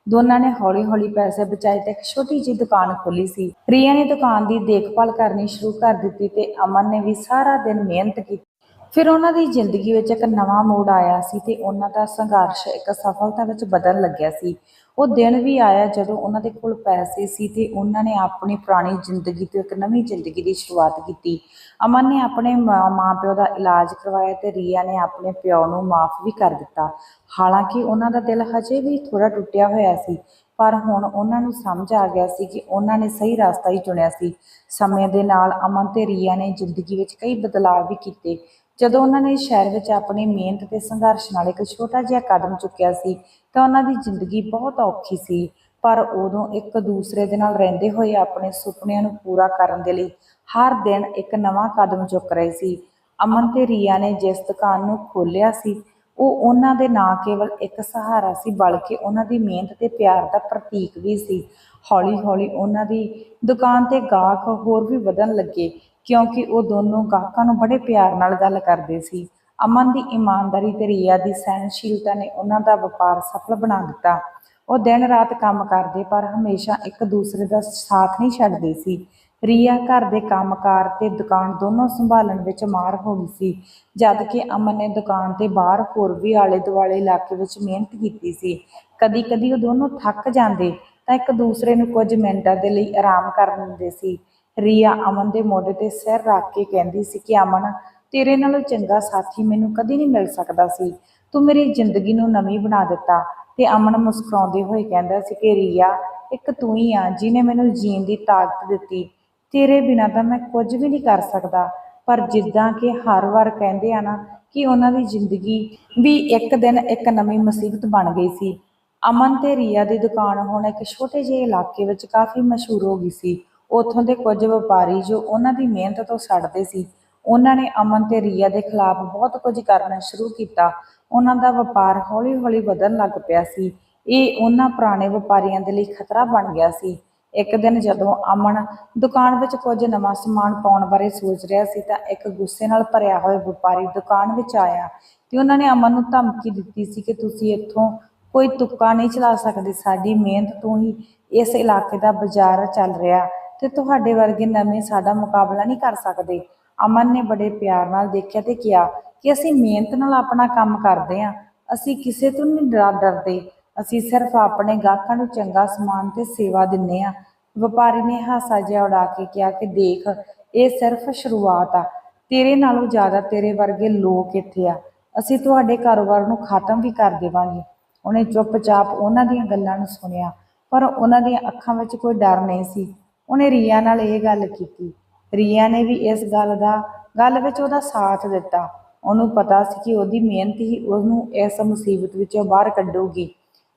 ਦੋਨਾਂ ਨੇ ਹੌਲੀ-ਹੌਲੀ ਪੈਸੇ ਬਚਾਏ ਤੇ ਇੱਕ ਛੋਟੀ ਜਿਹੀ ਦੁਕਾਨ ਖੋਲੀ ਸੀ। ਰੀਆ ਨੇ ਦੁਕਾਨ ਦੀ ਦੇਖਭਾਲ ਕਰਨੀ ਸ਼ੁਰੂ ਕਰ ਦਿੱਤੀ ਤੇ ਅਮਨ ਨੇ ਵੀ ਸਾਰਾ ਦਿਨ ਮਿਹਨਤ ਕੀਤੀ। ਫਿਰ ਉਹਨਾਂ ਦੀ ਜ਼ਿੰਦਗੀ ਵਿੱਚ ਇੱਕ ਨਵਾਂ ਮੋੜ ਆਇਆ ਸੀ ਤੇ ਉਹਨਾਂ ਦਾ ਸੰਘਰਸ਼ ਇੱਕ ਸਫਲਤਾ ਵਿੱਚ ਬਦਲਣ ਲੱਗਿਆ ਸੀ। ਉਹ ਦਿਨ ਵੀ ਆਇਆ ਜਦੋਂ ਉਹਨਾਂ ਦੇ ਕੋਲ ਪੈਸੇ ਸੀ ਤੇ ਉਹਨਾਂ ਨੇ ਆਪਣੀ ਪੁਰਾਣੀ ਜ਼ਿੰਦਗੀ ਤੋਂ ਇੱਕ ਨਵੀਂ ਜ਼ਿੰਦਗੀ ਦੀ ਸ਼ੁਰੂਆਤ ਕੀਤੀ। ਅਮਨ ਨੇ ਆਪਣੇ ਮਾਂ ਪਿਓ ਦਾ ਇਲਾਜ ਕਰਵਾਇਆ ਤੇ ਰੀਆ ਨੇ ਆਪਣੇ ਪਿਓ ਨੂੰ ਮਾਫ ਵੀ ਕਰ ਦਿੱਤਾ। ਹਾਲਾਂਕਿ ਉਹਨਾਂ ਦਾ ਦਿਲ ਹਜੇ ਵੀ ਥੋੜਾ ਟੁੱਟਿਆ ਹੋਇਆ ਸੀ, ਪਰ ਹੁਣ ਉਹਨਾਂ ਨੂੰ ਸਮਝ ਆ ਗਿਆ ਸੀ ਕਿ ਉਹਨਾਂ ਨੇ ਸਹੀ ਰਸਤਾ ਹੀ ਚੁਣਿਆ ਸੀ। ਸਮੇਂ ਦੇ ਨਾਲ ਅਮਨ ਤੇ ਰੀਆ ਨੇ ਜ਼ਿੰਦਗੀ ਵਿੱਚ ਕਈ ਬਦਲਾਅ ਵੀ ਕੀਤੇ। ਜਦੋਂ ਉਹਨਾਂ ਨੇ ਸ਼ਹਿਰ ਵਿੱਚ ਆਪਣੀ ਮਿਹਨਤ ਤੇ ਸੰਘਰਸ਼ ਨਾਲ ਇੱਕ ਛੋਟਾ ਜਿਹਾ ਕਦਮ ਚੁੱਕਿਆ ਸੀ, ਤਾਂ ਉਹਨਾਂ ਦੀ ਜ਼ਿੰਦਗੀ ਬਹੁਤ ਔਖੀ ਸੀ। ਪਰ ਉਦੋਂ ਇੱਕ ਦੂਸਰੇ ਦੇ ਨਾਲ ਰਹਿੰਦੇ ਹੋਏ ਆਪਣੇ ਸੁਪਨਿਆਂ ਨੂੰ ਪੂਰਾ ਕਰਨ ਦੇ ਲਈ ਹਰ ਦਿਨ ਇੱਕ ਨਵਾਂ ਕਦਮ ਚੁੱਕ ਰਹੇ ਸੀ। ਅਮਨ ਤੇ ਰੀਆ ਨੇ ਜਿਸ ਦੁਕਾਨ ਨੂੰ ਖੋਲ੍ਹਿਆ ਸੀ, ਉਹ ਉਹਨਾਂ ਦੇ ਨਾ ਕੇਵਲ ਇੱਕ ਸਹਾਰਾ ਸੀ, ਬਲਕਿ ਉਹਨਾਂ ਦੀ ਮਿਹਨਤ ਤੇ ਪਿਆਰ ਦਾ ਪ੍ਰਤੀਕ ਵੀ ਸੀ। ਹੌਲੀ-ਹੌਲੀ ਉਹਨਾਂ ਦੀ ਦੁਕਾਨ ਤੇ ਗਾਹਕ ਹੋਰ ਵੀ ਵਧਣ ਲੱਗੇ। ਕਿਉਂਕਿ ਉਹ ਦੋਨੋਂ ਗਾਹਕਾਂ ਨੂੰ ਬੜੇ ਪਿਆਰ ਨਾਲ ਗੱਲ ਕਰਦੇ ਸੀ। ਅਮਨ ਦੀ ਇਮਾਨਦਾਰੀ ਤੇ ਰੀਆ ਦੀ ਸਹਿਨਸ਼ੀਲਤਾ ਨੇ ਉਹਨਾਂ ਦਾ ਵਪਾਰ ਸਫਲ ਬਣਾ ਦਿੱਤਾ। ਉਹ ਦਿਨ ਰਾਤ ਕੰਮ ਕਰਦੇ ਪਰ ਹਮੇਸ਼ਾ ਇੱਕ ਦੂਸਰੇ ਦਾ ਸਾਥ ਨਹੀਂ ਛੱਡਦੇ ਸੀ। ਰੀਆ ਘਰ ਦੇ ਕੰਮਕਾਰ ਤੇ ਦੁਕਾਨ ਦੋਨੋਂ ਸੰਭਾਲਣ ਵਿੱਚ ਮਾਰ ਹੋ ਗਈ ਸੀ। ਜਦ ਕਿ ਅਮਨ ਨੇ ਦੁਕਾਨ ਤੇ ਬਾਹਰ ਹੋਰ ਵੀ ਆਲੇ ਦੁਆਲੇ ਇਲਾਕੇ ਵਿੱਚ ਮਿਹਨਤ ਕੀਤੀ ਸੀ। ਕਦੀ ਕਦੀ ਉਹ ਦੋਨੋਂ ਥੱਕ ਜਾਂਦੇ ਤਾਂ ਇੱਕ ਦੂਸਰੇ ਨੂੰ ਕੁਝ ਮਿੰਟਾਂ ਦੇ ਲਈ ਆਰਾਮ ਕਰਨ ਦਿੰਦੇ ਸੀ। ਰੀਆ ਅਮਨ ਦੇ ਮੋਢੇ ਤੇ ਸਿਰ ਰੱਖ ਕੇ ਕਹਿੰਦੀ ਸੀ ਕਿ ਅਮਨ, ਤੇਰੇ ਨਾਲੋਂ ਚੰਗਾ ਸਾਥੀ ਮੈਨੂੰ ਕਦੀ ਨਹੀਂ ਮਿਲ ਸਕਦਾ ਸੀ। ਤੂੰ ਮੇਰੀ ਜ਼ਿੰਦਗੀ ਨੂੰ ਨਵੀਂ ਬਣਾ ਦਿੱਤਾ। ਤੇ ਅਮਨ ਮੁਸਕਰਾਉਂਦੇ ਹੋਏ ਕਹਿੰਦਾ ਸੀ ਕਿ ਰੀਆ, ਇੱਕ ਤੂੰ ਹੀ ਆ ਜਿਹਨੇ ਮੈਨੂੰ ਜੀਣ ਦੀ ਤਾਕਤ ਦਿੱਤੀ। ਤੇਰੇ ਬਿਨਾਂ ਤਾਂ ਮੈਂ ਕੁਝ ਵੀ ਨਹੀਂ ਕਰ ਸਕਦਾ। ਪਰ ਜਿੱਦਾਂ ਕਿ ਹਰ ਵਾਰ ਕਹਿੰਦੇ ਆ ਨਾ ਕਿ ਉਹਨਾਂ ਦੀ ਜ਼ਿੰਦਗੀ ਵੀ ਇੱਕ ਦਿਨ ਇੱਕ ਨਵੀਂ ਮੁਸੀਬਤ ਬਣ ਗਈ ਸੀ। ਅਮਨ ਤੇ ਰੀਆ ਦੀ ਦੁਕਾਨ ਹੁਣ ਇੱਕ ਛੋਟੇ ਜਿਹੇ ਇਲਾਕੇ ਵਿੱਚ ਕਾਫੀ ਮਸ਼ਹੂਰ ਹੋ ਗਈ ਸੀ। ਉੱਥੋਂ ਦੇ ਕੁਝ ਵਪਾਰੀ ਜੋ ਉਹਨਾਂ ਦੀ ਮਿਹਨਤ ਤੋਂ ਸੜਦੇ ਸੀ, ਉਹਨਾਂ ਨੇ ਅਮਨ ਤੇ ਰੀਆ ਦੇ ਖਿਲਾਫ ਬਹੁਤ ਕੁਝ ਕਰਨਾ ਸ਼ੁਰੂ ਕੀਤਾ। ਉਹਨਾਂ ਦਾ ਵਪਾਰ ਹੌਲੀ-ਹੌਲੀ ਵਧਣ ਲੱਗ ਪਿਆ ਸੀ। ਇਹ ਉਹਨਾਂ ਪੁਰਾਣੇ ਵਪਾਰੀਆਂ ਦੇ ਲਈ ਖਤਰਾ ਬਣ ਗਿਆ ਸੀ। ਇੱਕ ਦਿਨ ਜਦੋਂ ਅਮਨ ਦੁਕਾਨ ਵਿੱਚ ਕੁਝ ਨਵਾਂ ਸਮਾਨ ਪਾਉਣ ਬਾਰੇ ਸੋਚ ਰਿਹਾ ਸੀ ਤਾਂ ਇੱਕ ਗੁੱਸੇ ਨਾਲ ਭਰਿਆ ਹੋਇਆ ਵਪਾਰੀ ਦੁਕਾਨ ਵਿੱਚ ਆਇਆ ਤੇ ਉਹਨਾਂ ਨੇ ਅਮਨ ਨੂੰ ਧਮਕੀ ਦਿੱਤੀ ਸੀ ਕਿ ਤੁਸੀਂ ਇੱਥੋਂ ਕੋਈ ਤੁੱਕਾ ਨਹੀਂ ਚਲਾ ਸਕਦੇ, ਸਾਡੀ ਮਿਹਨਤ ਤੋਂ ਹੀ ਇਸ ਇਲਾਕੇ ਦਾ ਬਾਜ਼ਾਰ ਚੱਲ ਰਿਹਾ। ਤੇ ਤੁਹਾਡੇ ਵਰਗੇ ਨਵੇਂ ਸਾਡਾ ਮੁਕਾਬਲਾ ਨਹੀਂ ਕਰ ਸਕਦੇ। ਅਮਨ ਨੇ ਬੜੇ ਪਿਆਰ ਨਾਲ ਦੇਖਿਆ ਤੇ ਕਿਹਾ ਕਿ ਅਸੀਂ ਮਿਹਨਤ ਨਾਲ ਆਪਣਾ ਕੰਮ ਕਰਦੇ ਹਾਂ। ਅਸੀਂ ਕਿਸੇ ਤੋਂ ਨਹੀਂ ਡਰਦੇ। ਅਸੀਂ ਸਿਰਫ ਆਪਣੇ ਗਾਹਕਾਂ ਨੂੰ ਚੰਗਾ ਸਮਾਨ ਤੇ ਸੇਵਾ ਦਿੰਨੇ ਆ ਵਪਾਰੀ ਨੇ ਹਾਸਾ ਜਿਹਾ ਉਡਾ ਕੇ ਕਿਹਾ ਕਿ ਦੇਖ, ਇਹ ਸਿਰਫ ਸ਼ੁਰੂਆਤ ਆ। ਤੇਰੇ ਨਾਲੋਂ ਜ਼ਿਆਦਾ ਤੇਰੇ ਵਰਗੇ ਲੋਕ ਇੱਥੇ ਆ। ਅਸੀਂ ਤੁਹਾਡੇ ਕਾਰੋਬਾਰ ਨੂੰ ਖਤਮ ਵੀ ਕਰ ਦੇਵਾਂਗੇ। ਉਹਨੇ ਚੁੱਪਚਾਪ ਉਹਨਾਂ ਦੀਆਂ ਗੱਲਾਂ ਨੂੰ ਸੁਣਿਆ, ਪਰ ਉਹਨਾਂ ਦੀਆਂ ਅੱਖਾਂ ਵਿੱਚ ਕੋਈ ਡਰ ਨਹੀਂ ਸੀ। ਉਹਨੇ ਰੀਆ ਨਾਲ ਇਹ ਗੱਲ ਕੀਤੀ। ਰੀਆ ਨੇ ਵੀ ਇਸ ਗੱਲ ਦਾ, ਗੱਲ ਵਿੱਚ ਉਹਦਾ ਸਾਥ ਦਿੱਤਾ। ਉਹਨੂੰ ਪਤਾ ਸੀ ਕਿ ਉਹਦੀ ਮਿਹਨਤ ਹੀ ਉਹਨੂੰ ਇਸ ਮੁਸੀਬਤ ਵਿੱਚੋਂ ਬਾਹਰ ਕੱਢੂਗੀ।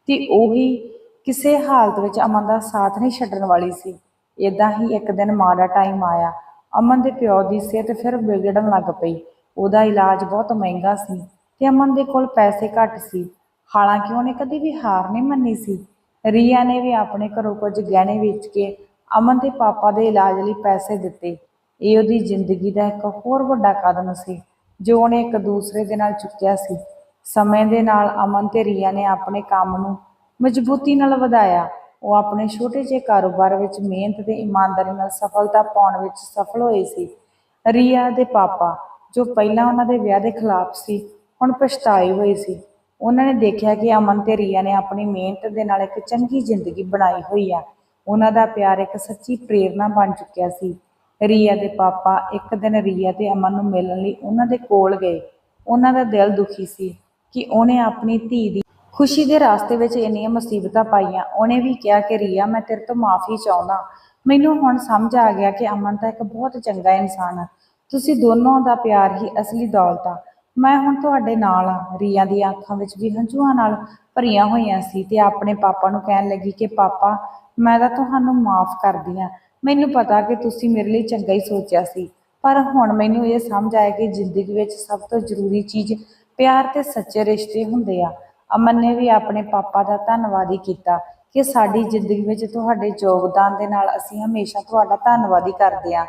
ਤੇ ਉਹੀ ਕਿਸੇ ਹਾਲਤ ਵਿੱਚ ਅਮਨ ਦਾ ਸਾਥ ਨਹੀਂ ਛੱਡਣ ਵਾਲੀ ਸੀ। ਇਦਾਂ ਹੀ ਇੱਕ ਦਿਨ ਮਾੜਾ ਟਾਈਮ ਆਇਆ। ਅਮਨ ਦੇ ਪਿਓ ਦੀ ਸਿਹਤ ਫਿਰ ਵਿਗੜਨ ਲੱਗ ਪਈ। ਉਹਦਾ ਇਲਾਜ ਬਹੁਤ ਮਹਿੰਗਾ ਸੀ ਤੇ ਅਮਨ ਦੇ ਕੋਲ ਪੈਸੇ ਘੱਟ ਸੀ। ਹਾਲਾਂਕਿ ਉਹਨੇ ਕਦੀ ਵੀ ਹਾਰ ਨਹੀਂ ਮੰਨੀ ਸੀ। ਰੀਆ ਨੇ ਵੀ ਆਪਣੇ ਘਰੋਂ ਕੁਝ ਗਹਿਣੇ ਵੇਚ ਕੇ ਅਮਨ ਦੇ ਪਾਪਾ ਦੇ ਇਲਾਜ ਲਈ ਪੈਸੇ ਦਿੱਤੇ। ਇਹ ਉਹਦੀ ਜ਼ਿੰਦਗੀ ਦਾ ਇੱਕ ਹੋਰ ਵੱਡਾ ਕਦਮ ਸੀ, ਜੋ ਉਹਨੇ ਇੱਕ ਦੂਸਰੇ ਦੇ ਨਾਲ ਚੁੱਕਿਆ ਸੀ। ਸਮੇਂ ਦੇ ਨਾਲ ਅਮਨ ਤੇ ਰੀਆ ਨੇ ਆਪਣੇ ਕੰਮ ਨੂੰ ਮਜ਼ਬੂਤੀ ਨਾਲ ਵਧਾਇਆ। ਉਹ ਆਪਣੇ ਛੋਟੇ ਜਿਹੇ ਕਾਰੋਬਾਰ ਵਿੱਚ ਮਿਹਨਤ ਤੇ ਇਮਾਨਦਾਰੀ ਨਾਲ ਸਫਲਤਾ ਪਾਉਣ ਵਿੱਚ ਸਫਲ ਹੋਏ ਸੀ। ਰੀਆ ਦੇ ਪਾਪਾ, ਜੋ ਪਹਿਲਾਂ ਉਹਨਾਂ ਦੇ ਵਿਆਹ ਦੇ ਖਿਲਾਫ ਸੀ, ਹੁਣ ਪਛਤਾਏ ਹੋਏ ਸੀ। ਉਹਨਾਂ ਨੇ ਦੇਖਿਆ ਕਿ ਅਮਨ ਤੇ ਰੀਆ ਨੇ ਆਪਣੀ ਮਿਹਨਤ ਦੇ ਨਾਲ ਇੱਕ ਚੰਗੀ ਜ਼ਿੰਦਗੀ ਬਣਾਈ ਹੋਈ ਆ। ਉਹਨਾਂ ਦਾ ਪਿਆਰ ਇੱਕ ਸੱਚੀ ਪ੍ਰੇਰਨਾ ਬਣ ਚੁੱਕਿਆ ਸੀ। ਰੀਆ ਦੇ ਪਾਪਾ ਇੱਕ ਦਿਨ ਰੀਆ ਤੇ ਅਮਨ ਨੂੰ ਮਿਲਣ ਲਈ ਉਹਨਾਂ ਦੇ ਕੋਲ ਗਏ। ਉਹਨਾਂ ਦਾ ਦਿਲ ਦੁਖੀ ਸੀ ਕਿ ਉਹਨੇ ਆਪਣੀ ਧੀ ਦੀ ਖੁਸ਼ੀ ਦੇ ਰਾਸਤੇ ਵਿੱਚ ਇੰਨੀਆਂ ਮੁਸੀਬਤਾਂ ਪਾਈਆਂ। ਉਹਨੇ ਵੀ ਕਿਹਾ ਕਿ, ਰੀਆ, ਮੈਂ ਤੇਰੇ ਤੋਂ ਮਾਫੀ ਚਾਹੁੰਦਾ। ਮੈਨੂੰ ਹੁਣ ਸਮਝ ਆ ਗਿਆ ਕਿ ਅਮਨ ਤਾਂ ਇੱਕ ਬਹੁਤ ਚੰਗਾ ਇਨਸਾਨ ਹੈ ਤੁਸੀਂ ਦੋਨੋਂ ਦਾ ਪਿਆਰ ਹੀ ਅਸਲੀ ਦੌਲਤ ਆ। ਮੈਂ ਹੁਣ ਤੁਹਾਡੇ ਨਾਲ ਆ। ਰੀਆ ਦੀਆਂ ਅੱਖਾਂ ਵਿੱਚ ਵੀ ਹੰਝੂਆਂ ਨਾਲ ਭਰੀਆਂ ਹੋਈਆਂ ਸੀ ਤੇ ਆਪਣੇ ਪਾਪਾ ਨੂੰ ਕਹਿਣ ਲੱਗੀ ਕਿ, ਪਾਪਾ ਮੈਂ ਤਾਂ ਤੁਹਾਨੂੰ ਮਾਫ ਕਰਦੀ ਆ ਮੈਨੂੰ ਪਤਾ ਕਿ ਤੁਸੀਂ ਮੇਰੇ ਲਈ ਚੰਗਾ ਹੀ ਸੋਚਿਆ ਸੀ, ਪਰ ਹੁਣ ਮੈਨੂੰ ਇਹ ਸਮਝ ਆਇਆ ਕਿ ਜ਼ਿੰਦਗੀ ਵਿੱਚ ਸਭ ਤੋਂ ਜ਼ਰੂਰੀ ਚੀਜ਼ ਪਿਆਰ ਤੇ ਸੱਚੇ ਰਿਸ਼ਤੇ ਹੁੰਦੇ ਆ। ਅਮਨ ਨੇ ਵੀ ਆਪਣੇ ਪਾਪਾ ਦਾ ਧੰਨਵਾਦ ਹੀ ਕੀਤਾ ਕਿ ਸਾਡੀ ਜ਼ਿੰਦਗੀ ਵਿੱਚ ਤੁਹਾਡੇ ਯੋਗਦਾਨ ਦੇ ਨਾਲ ਅਸੀਂ ਹਮੇਸ਼ਾ ਤੁਹਾਡਾ ਧੰਨਵਾਦ ਹੀ ਕਰਦੇ ਹਾਂ।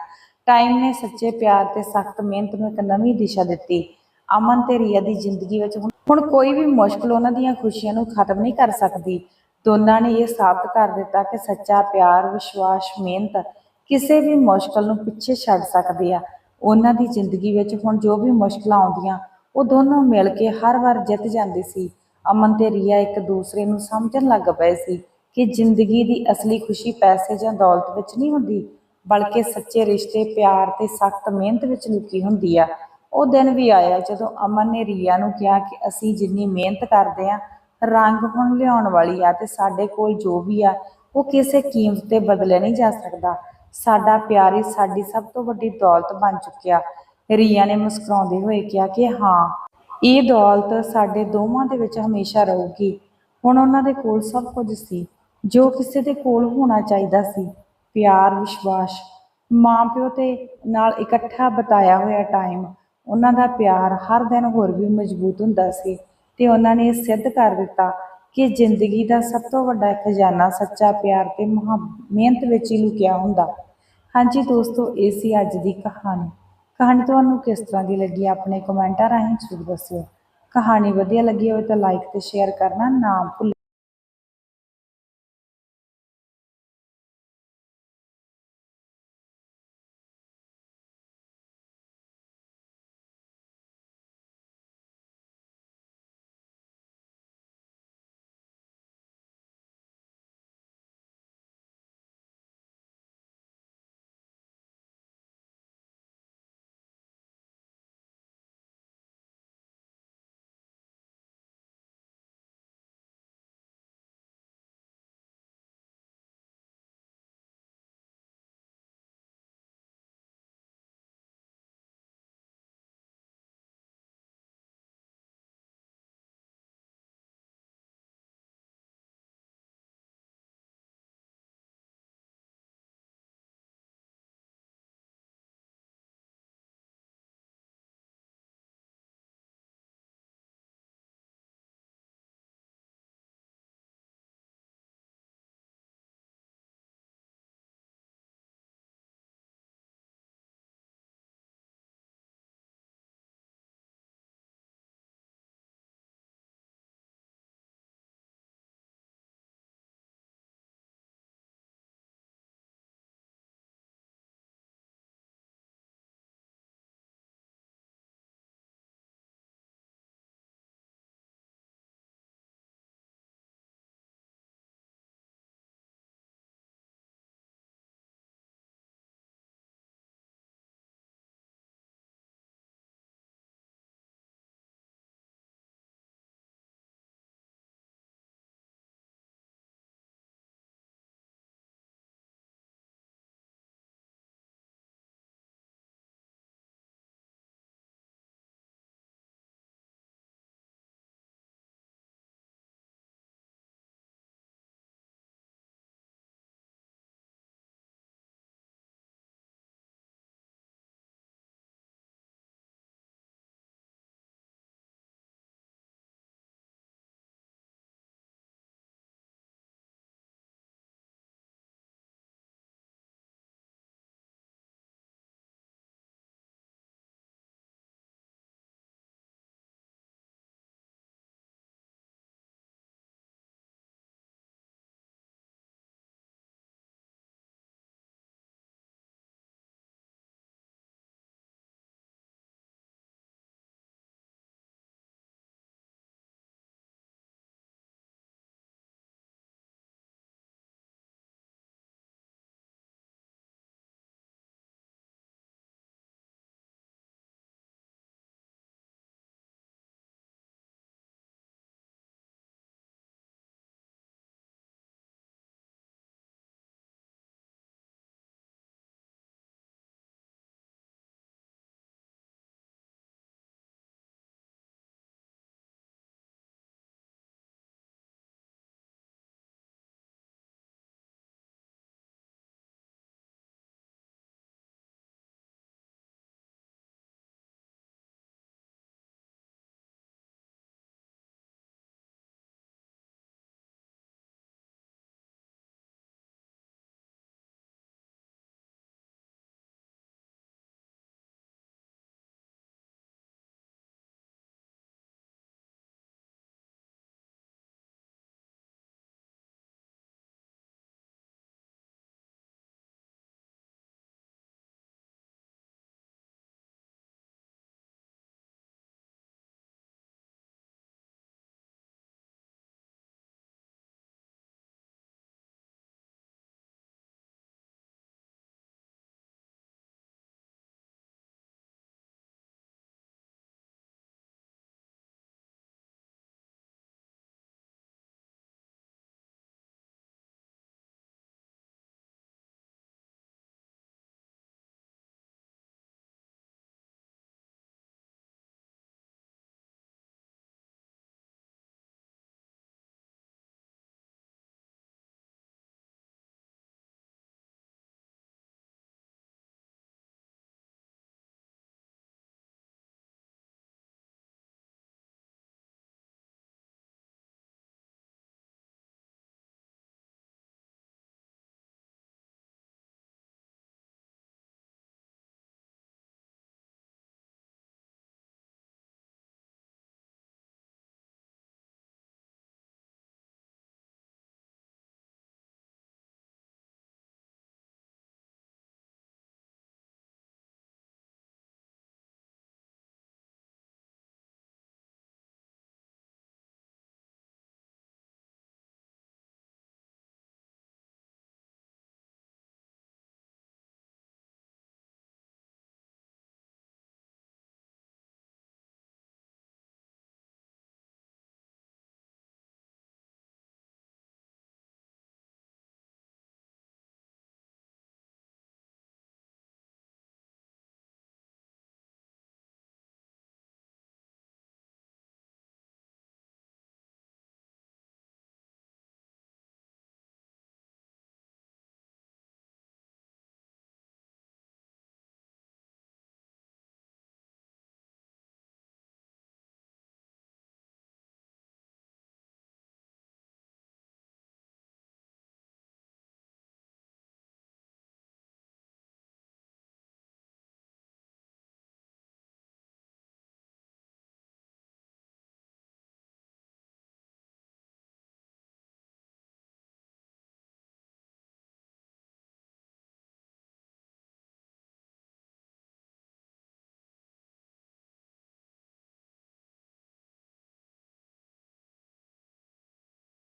ਟਾਈਮ ਨੇ ਸੱਚੇ ਪਿਆਰ ਤੇ ਸਖਤ ਮਿਹਨਤ ਨੂੰ ਇੱਕ ਨਵੀਂ ਦਿਸ਼ਾ ਦਿੱਤੀ। ਅਮਨ ਤੇ ਰੀਆ ਦੀ ਜ਼ਿੰਦਗੀ ਵਿੱਚ ਹੁਣ ਕੋਈ ਵੀ ਮੁਸ਼ਕਲ ਉਹਨਾਂ ਦੀਆਂ ਖੁਸ਼ੀਆਂ ਨੂੰ ਖਤਮ ਨਹੀਂ ਕਰ ਸਕਦੀ। ਦੋਨਾਂ ਨੇ ਇਹ ਸਾਬਤ ਕਰ ਦਿੱਤਾ ਕਿ ਸੱਚਾ ਪਿਆਰ, ਵਿਸ਼ਵਾਸ, ਮਿਹਨਤ ਕਿਸੇ ਵੀ ਮੁਸ਼ਕਲ ਨੂੰ ਪਿੱਛੇ ਛੱਡ ਸਕਦੀ ਆ। ਉਹਨਾਂ ਦੀ ਜ਼ਿੰਦਗੀ ਵਿੱਚ ਹੁਣ ਜੋ ਵੀ ਮੁਸ਼ਕਲਾਂ ਆਉਂਦੀਆਂ, ਉਹ ਦੋਨੋਂ ਮਿਲ ਕੇ ਹਰ ਵਾਰ ਜਿੱਤ ਜਾਂਦੇ ਸੀ। ਅਮਨ ਤੇ ਰੀਆ ਇੱਕ ਦੂਸਰੇ ਨੂੰ ਸਮਝਣ ਲੱਗ ਪਏ ਸੀ ਕਿ ਜ਼ਿੰਦਗੀ ਦੀ ਅਸਲੀ ਖੁਸ਼ੀ ਪੈਸੇ ਜਾਂ ਦੌਲਤ ਵਿੱਚ ਨਹੀਂ ਹੁੰਦੀ, ਬਲਕਿ ਸੱਚੇ ਰਿਸ਼ਤੇ, ਪਿਆਰ ਤੇ ਸਖਤ ਮਿਹਨਤ ਵਿੱਚ ਲੁਕੀ ਹੁੰਦੀ ਆ। ਉਹ ਦਿਨ ਵੀ ਆਇਆ ਜਦੋਂ ਅਮਨ ਨੇ ਰੀਆ ਨੂੰ ਕਿਹਾ ਕਿ ਅਸੀਂ ਜਿੰਨੀ ਮਿਹਨਤ ਕਰਦੇ ਆ ਰੰਗ ਹੁਣ ਲਿਆਉਣ ਵਾਲੀ ਆ ਤੇ ਸਾਡੇ ਕੋਲ ਜੋ ਵੀ ਆ, ਉਹ ਕਿਸੇ ਕੀਮਤ ਤੇ ਬਦਲਿਆ ਨਹੀਂ ਜਾ ਸਕਦਾ। ਸਾਡਾ ਪਿਆਰ ਹੀ ਸਾਡੀ ਸਭ ਤੋਂ ਵੱਡੀ ਦੌਲਤ ਬਣ ਚੁੱਕਿਆ। ਰੀਆ ਨੇ ਮੁਸਕਰਾਉਂਦੇ ਹੋਏ ਕਿਹਾ ਕਿ ਹਾਂ, ਇਹ ਦੌਲਤ ਸਾਡੇ ਦੋਵਾਂ ਦੇ ਵਿੱਚ ਹਮੇਸ਼ਾ ਰਹੂਗੀ। ਹੁਣ ਉਹਨਾਂ ਦੇ ਕੋਲ ਸਭ ਕੁਝ ਸੀ, ਜੋ ਕਿਸੇ ਦੇ ਕੋਲ ਹੋਣਾ ਚਾਹੀਦਾ ਸੀ। ਪਿਆਰ, ਵਿਸ਼ਵਾਸ ਮਾਂ ਪਿਓ ਤੇ ਨਾਲ ਇਕੱਠਾ ਬਿਤਾਇਆ ਹੋਇਆ ਟਾਈਮ ਉਹਨਾਂ ਦਾ ਪਿਆਰ ਹਰ ਦਿਨ ਹੋਰ ਵੀ ਮਜ਼ਬੂਤ ਹੁੰਦਾ ਸੀ। ਤੇ ਉਹਨਾਂ ਨੇ ਇਹ ਸਿੱਧ ਕਰ ਦਿੱਤਾ ਕਿ ਜ਼ਿੰਦਗੀ ਦਾ ਸਭ ਤੋਂ ਵੱਡਾ ਖਜ਼ਾਨਾ ਸੱਚਾ, ਪਿਆਰ ਤੇ ਮਹਾ ਮਿਹਨਤ ਵਿੱਚ ਹੀ ਲੁਕਿਆ ਹੁੰਦਾ। ਹਾਂਜੀ ਦੋਸਤੋ, ਇਹ ਸੀ ਅੱਜ ਦੀ ਕਹਾਣੀ। ਕਹਾਣੀ ਤੁਹਾਨੂੰ ਕਿਸ ਤਰ੍ਹਾਂ ਦੀ ਲੱਗੀ ਆਪਣੇ ਕਮੈਂਟਾਂ ਰਾਹੀਂ ਜ਼ਰੂਰ ਦੱਸਿਓ। ਕਹਾਣੀ ਵਧੀਆ ਲੱਗੀ ਹੋਵੇ ਤਾਂ ਲਾਈਕ ਤੇ ਸ਼ੇਅਰ ਕਰਨਾ ਨਾ ਭੁੱਲੋ।